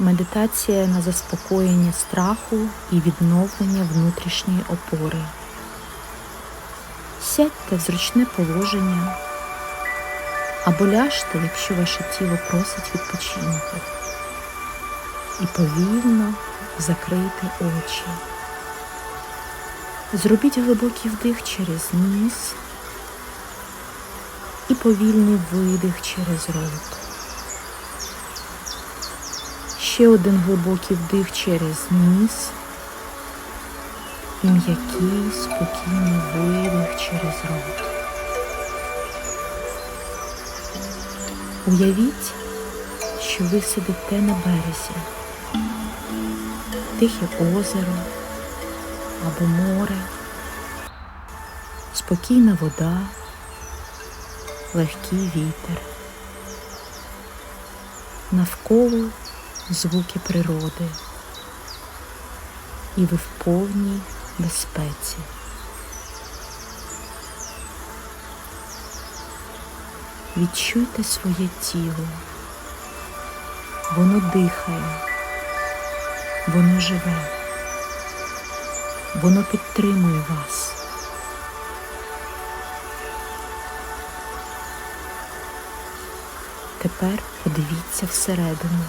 Медитація на заспокоєння страху і відновлення внутрішньої опори. Сядьте в зручне положення або ляжте, якщо ваше тіло просить відпочинку. І повільно закрийте очі. Зробіть глибокий вдих через ніс і повільний видих через рот. Ще один глибокий вдих через ніс і м'який спокійний видих через рот. Уявіть, що ви сидите на березі, тихе озеро або море, спокійна вода, легкий вітер. Навколо звуки природи, і ви в повній безпеці. Відчуйте своє тіло. Воно дихає, воно живе, воно підтримує вас. Тепер подивіться всередину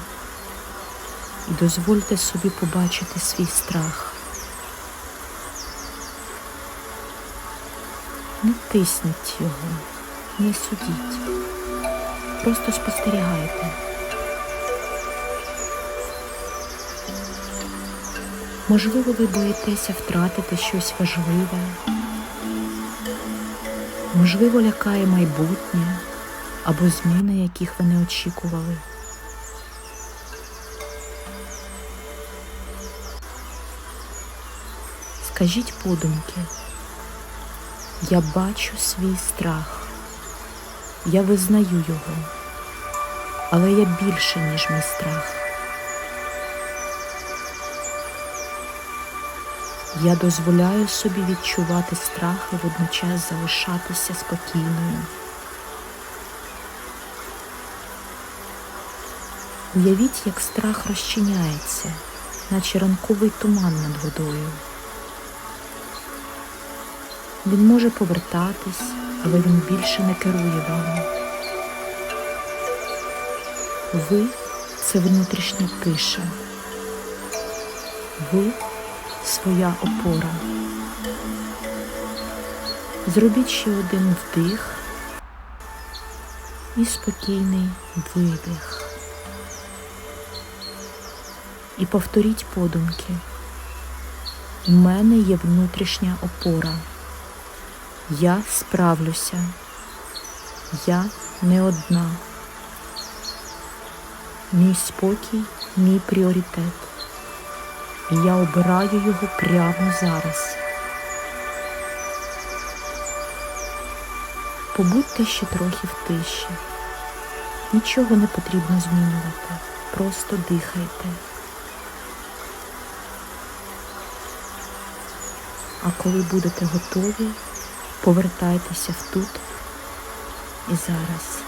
і дозвольте собі побачити свій страх. Не тисніть його, не судіть, просто спостерігайте. Можливо, ви боїтеся втратити щось важливе, можливо, лякає майбутнє або зміни, яких ви не очікували. Скажіть подумки, я бачу свій страх, я визнаю його, але я більше, ніж мій страх. Я дозволяю собі відчувати страх і водночас залишатися спокійною. Уявіть, як страх розчиняється, наче ранковий туман над водою. Він може повертатись, але він більше не керує вами. Ви це внутрішня тиша. Ви своя опора. Зробіть ще один вдих і спокійний видих. І повторіть подумки. У мене є внутрішня опора. Я справлюся. Я не одна. Мій спокій, мій пріоритет. І я обираю його прямо зараз. Побудьте ще трохи в тиші. Нічого не потрібно змінювати. Просто дихайте. А коли будете готові, повертайтеся в тут і зараз.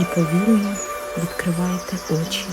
І повільно відкривайте очі.